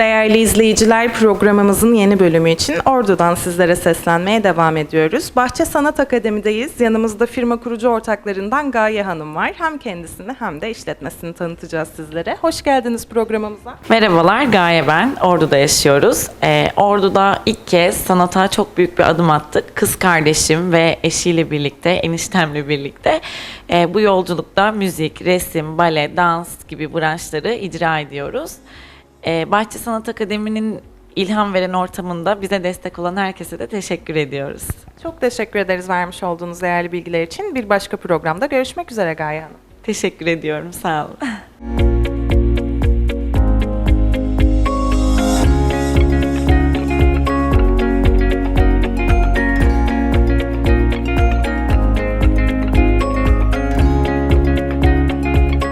Değerli izleyiciler programımızın yeni bölümü için Ordu'dan sizlere seslenmeye devam ediyoruz. Bahçe Sanat Akademi'deyiz. Yanımızda firma kurucu ortaklarından Gaye Hanım var. Hem kendisini hem de işletmesini tanıtacağız sizlere. Hoş geldiniz programımıza. Merhabalar, Gaye ben. Ordu'da yaşıyoruz. Ee, Ordu'da ilk kez sanata çok büyük bir adım attık. Kız kardeşim ve eşiyle birlikte, eniştemle birlikte e, bu yolculukta müzik, resim, bale, dans gibi branşları icra ediyoruz. Ee, Bahçe Sanat Akademi'nin ilham veren ortamında bize destek olan herkese de teşekkür ediyoruz. Çok teşekkür ederiz vermiş olduğunuz değerli bilgiler için. Bir başka programda görüşmek üzere Gaye Hanım. Teşekkür ediyorum, sağ olun.